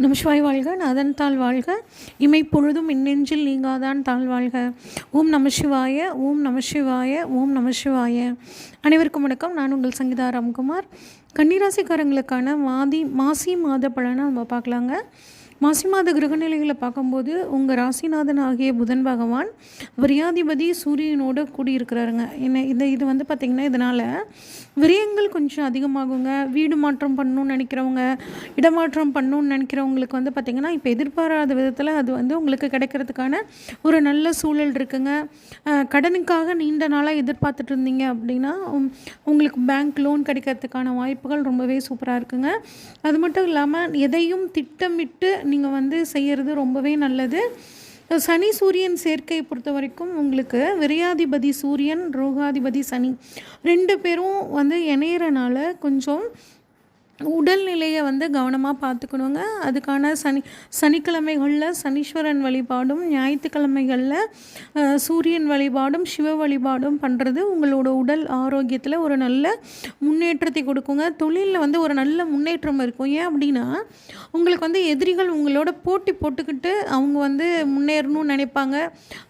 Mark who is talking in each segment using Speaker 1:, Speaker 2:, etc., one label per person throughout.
Speaker 1: நமசிவாய் வாழ்க நாதன் தாழ் வாழ்க. இமை பொழுதும் இன்னெஞ்சில் நீங்காதான் தாழ் வாழ்க. ஓம் நமசிவாய ஓம் நமசிவாய ஓம் நமசிவாய. அனைவருக்கும் வணக்கம். நான் உங்கள் சங்கீதா ராம்குமார். கன்னிராசிக்காரங்களுக்கான மாதி மாசி மாத பலனை நம்ம பார்க்கலாங்க. மாசி மாத கிரகநிலைகளை பார்க்கும்போது உங்கள் ராசிநாதன் ஆகிய புதன் பகவான் விரியாதிபதி சூரியனோடு கூடியிருக்கிறாருங்க. என்ன இந்த இது வந்து பார்த்திங்கன்னா இதனால் விரயங்கள் கொஞ்சம் அதிகமாகுங்க. வீடு மாற்றம் பண்ணணும்னு நினைக்கிறவங்க இடமாற்றம் பண்ணணும்னு நினைக்கிறவங்களுக்கு வந்து பார்த்திங்கன்னா இப்போ எதிர்பாராத விதத்தில் அது வந்து உங்களுக்கு கிடைக்கிறதுக்கான ஒரு நல்ல சூழல் இருக்குங்க. கடனுக்காக நீண்ட நாளாக எதிர்பார்த்துட்டு இருந்தீங்க அப்படின்னா உங்களுக்கு பேங்க் லோன் கிடைக்கிறதுக்கான வாய்ப்புகள் ரொம்பவே சூப்பராக இருக்குங்க. அது மட்டும் இல்லாமல் எதையும் திட்டமிட்டு நீங்கள் வந்து செய்கிறது ரொம்பவே நல்லது. சனி சூரியன் சேர்க்கையை பொறுத்த வரைக்கும் உங்களுக்கு விரையாதிபதி சூரியன் ரோகாதிபதி சனி ரெண்டு பேரும் வந்து இணையிறனால கொஞ்சம் உடல்நிலையை வந்து கவனமாக பார்த்துக்கணுங்க. அதுக்கான சனி சனிக்கிழமைகளில் சனீஸ்வரன் வழிபாடும் ஞாயிற்றுக்கிழமைகளில் சூரியன் வழிபாடும் சிவ வழிபாடும் பண்ணுறது உங்களோட உடல் ஆரோக்கியத்தில் ஒரு நல்ல முன்னேற்றத்தை கொடுக்குங்க. தொழிலில் வந்து ஒரு நல்ல முன்னேற்றம் இருக்கும். ஏன் அப்படின்னா உங்களுக்கு வந்து எதிரிகள் உங்களோட போட்டி போட்டுக்கிட்டு அவங்க வந்து முன்னேறணும்னு நினைப்பாங்க.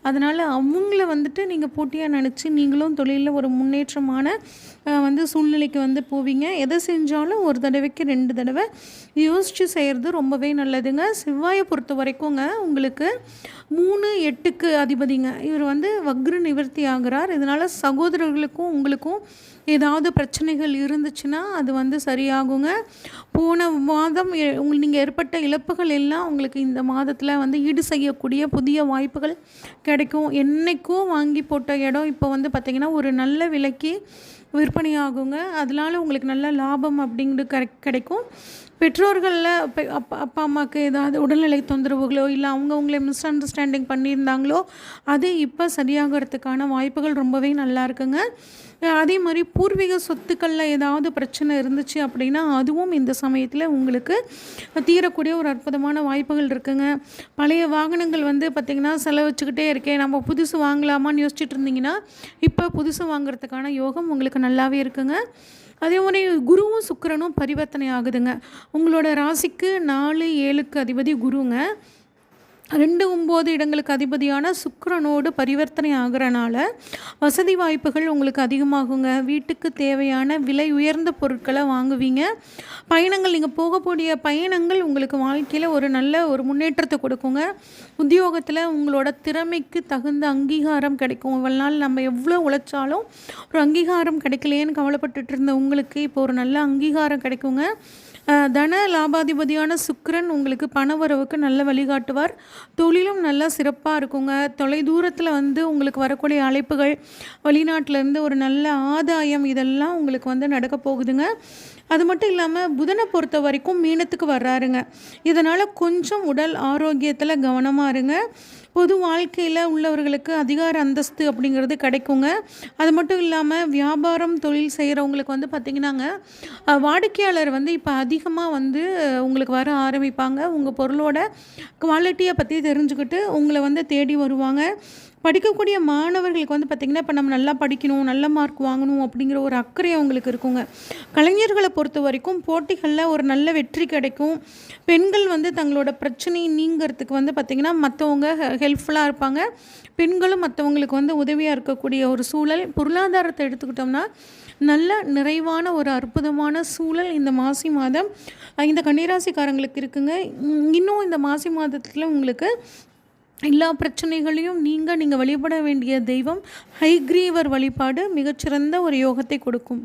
Speaker 1: அதனால் அவங்கள வந்துட்டு நீங்கள் போட்டியாக நினச்சி நீங்களும் தொழிலில் ஒரு முன்னேற்றமான வந்து சூழ்நிலைக்கு வந்து போவீங்க. எதை செஞ்சாலும் ஒரு தடவை தடவைக்கு ரெண்டு தடவை. யோசித்து செய்கிறது ரொம்பவே நல்லதுங்க. செவ்வாயை பொறுத்த வரைக்குங்க உங்களுக்கு மூணு எட்டுக்கு அதிபதிங்க. இவர் வந்து வக்ர நிவர்த்தி ஆகிறார். இதனால் சகோதரர்களுக்கும் உங்களுக்கும் ஏதாவது பிரச்சனைகள் இருந்துச்சுன்னா அது வந்து சரியாகுங்க. போன மாதம் உங்களுக்கு நீங்கள் ஏற்பட்ட இழப்புகள் எல்லாம் உங்களுக்கு இந்த மாதத்தில் வந்து ஈடு செய்யக்கூடிய புதிய வாய்ப்புகள் கிடைக்கும். என்றைக்கும் வாங்கி போட்ட இடம் இப்போ வந்து பார்த்திங்கன்னா ஒரு நல்ல விலைக்கு விற்பனையாகுங்க. அதனால உங்களுக்கு நல்ல லாபம் அப்படிங்கிறது கிடைக்கும். பெற்றோர்களில் அப்பா அப்பா அம்மாவுக்கு ஏதாவது உடல்நிலை தொந்தரவுகளோ இல்லை அவங்க அவங்களே மிஸ் அண்டர்ஸ்டாண்டிங் பண்ணியிருந்தாங்களோ அது இப்போ சரியாகிறதுக்கான வாய்ப்புகள் ரொம்பவே நல்லா இருக்குங்க. அதே மாதிரி பூர்வீக சொத்துக்களில் ஏதாவது பிரச்சனை இருந்துச்சு அப்படின்னா அதுவும் இந்த சமயத்தில் உங்களுக்கு தீரக்கூடிய ஒரு அற்புதமான வாய்ப்புகள் இருக்குங்க. பழைய வாகனங்கள் வந்து பார்த்திங்கன்னா செலவச்சுக்கிட்டே இருக்கேன் நம்ம புதுசு வாங்கலாமான்னு யோசிச்சுட்டு இருந்தீங்கன்னா இப்போ புதுசு வாங்குறதுக்கான யோகம் உங்களுக்கு நல்லாவே இருக்குங்க. அதே மாதிரி குருவும் சுக்கரனும் பரிவர்த்தனை ஆகுதுங்க. உங்களோட ராசிக்கு நாலு ஏழுக்கு அதிபதி குருங்க. ரெண்டு ஒம்பது இடங்களுக்கு அதிபதியான சுக்கரனோடு பரிவர்த்தனை ஆகிறனால வசதி வாய்ப்புகள் உங்களுக்கு அதிகமாகுங்க. வீட்டுக்கு தேவையான விலை உயர்ந்த பொருட்களை வாங்குவீங்க. பயணங்கள் நீங்கள் போகக்கூடிய பயணங்கள் உங்களுக்கு வாழ்க்கையில் ஒரு நல்ல ஒரு முன்னேற்றத்தை கொடுக்குங்க. உத்தியோகத்தில் உங்களோட திறமைக்கு தகுந்த அங்கீகாரம் கிடைக்கும். இவ்வளோ நாள் நம்ம எவ்வளோ உழைச்சாலும் ஒரு அங்கீகாரம் கிடைக்கலையேன்னு கவலைப்பட்டுட்டு இருந்த உங்களுக்கு இப்போ ஒரு நல்ல அங்கீகாரம் கிடைக்குங்க. தன லாபாதிபதியான சுக்கரன் உங்களுக்கு பணவரவுக்கு நல்ல வழிகாட்டுவார். தொழிலும் நல்லா சிறப்பாக இருக்குங்க. தொலை தூரத்தில் வந்து உங்களுக்கு வரக்கூடிய அழைப்புகள் வெளிநாட்டிலேருந்து ஒரு நல்ல ஆதாயம் இதெல்லாம் உங்களுக்கு வந்து நடக்க போகுதுங்க. அது மட்டும் இல்லாமல் புதனை பொறுத்த வரைக்கும் மீனத்துக்கு வர்றாருங்க. இதனால் கொஞ்சம் உடல் ஆரோக்கியத்தில் கவனமாக இருங்க. பொது வாழ்க்கையில் உள்ளவர்களுக்கு அதிகார அந்தஸ்து அப்படிங்கிறது கிடைக்குங்க. அது மட்டும் இல்லாமல் வியாபாரம் தொழில் செய்கிறவங்களுக்கு வந்து பார்த்திங்கன்னாங்க வாடிக்கையாளர் வந்து இப்போ அதிகமாக வந்து உங்களுக்கு வர ஆரம்பிப்பாங்க. உங்கள் பொருளோட குவாலிட்டியை பற்றி தெரிஞ்சுக்கிட்டு உங்களை வந்து தேடி வருவாங்க. படிக்கக்கூடிய மாணவர்களுக்கு வந்து பார்த்திங்கன்னா இப்போ நம்ம நல்லா படிக்கணும் நல்ல மார்க் வாங்கணும் அப்படிங்கிற ஒரு அக்கறை அவங்களுக்கு இருக்குங்க. கலைஞர்களை பொறுத்த வரைக்கும் போட்டிகளில் ஒரு நல்ல வெற்றி கிடைக்கும். பெண்கள் வந்து தங்களோட பிரச்சனை நீங்கிறதுக்கு வந்து பார்த்திங்கன்னா மற்றவங்க ஹெல்ப்ஃபுல்லாக இருப்பாங்க. பெண்களும் மற்றவங்களுக்கு வந்து உதவியாக இருக்கக்கூடிய ஒரு சூழல். பொருளாதாரத்தை எடுத்துக்கிட்டோம்னா நல்ல நிறைவான ஒரு அற்புதமான சூழல் இந்த மாசி மாதம். இந்த கன்னிராசிக்காரங்களுக்கு இருக்குங்க. இன்னும் இந்த மாசி மாதத்தில் உங்களுக்கு எல்லா பிரச்சனைகளையும் நீங்கள் நீங்கள் வழிபட வேண்டிய தெய்வம் ஹைக்ரீவர் வழிபாடு மிகச்சிறந்த ஒரு யோகத்தை கொடுக்கும்.